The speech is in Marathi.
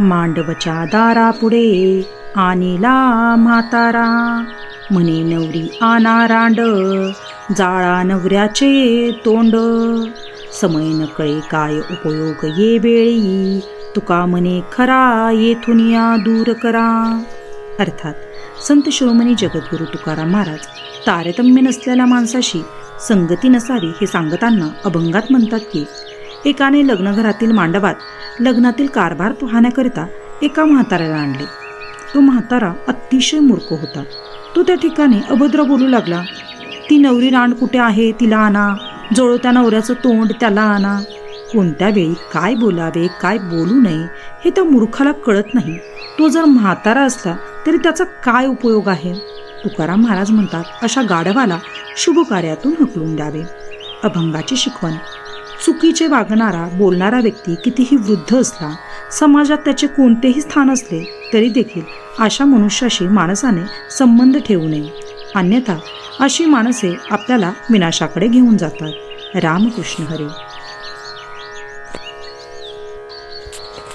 मांडवच्या दारापुढे आणिला म्हातारा म्हणे नवरी आना रांड जाळा नवऱ्याचे तोंड. समय न कळे काय उपयोग ये वेळी तुका म्हणे खरा येथून या दूर करा. अर्थात संत शिरोमणी जगद्गुरू तुकाराम महाराज तारतम्य नसलेल्या माणसाशी संगती नसावी हे सांगताना अभंगात म्हणतात की एकाने लग्नघरातील मांडवात लग्नातील कारभार पाहण्याकरिता एका म्हाताऱ्याला आणले. तो म्हातारा अतिशय मूर्ख होता. तो त्या ठिकाणी अभद्र बोलू लागला ती नवरी रांड कुठे आहे? तिला आणा. जळोत्या नवऱ्याचं तोंड त्याला आणा. कोणत्या वेळी? काय बोलावे? काय बोलू नये? हे त्या मूर्खाला कळत नाही. तो जर म्हातारा असला तरी त्याचा काय उपयोग आहे? तुकाराम महाराज म्हणतात अशा गाढवाला शुभ कार्यातून हकलून द्यावे. अभंगाची शिकवण चुकीचे वागणारा बोलणारा व्यक्ती कितीही वृद्ध असला समाजात त्याचे कोणतेही स्थान असले तरी देखील अशा मनुष्याशी माणसाने संबंध ठेवू नये. अन्यथा अशी माणसे आपल्याला विनाशाकडे घेऊन जातात. रामकृष्ण हरी.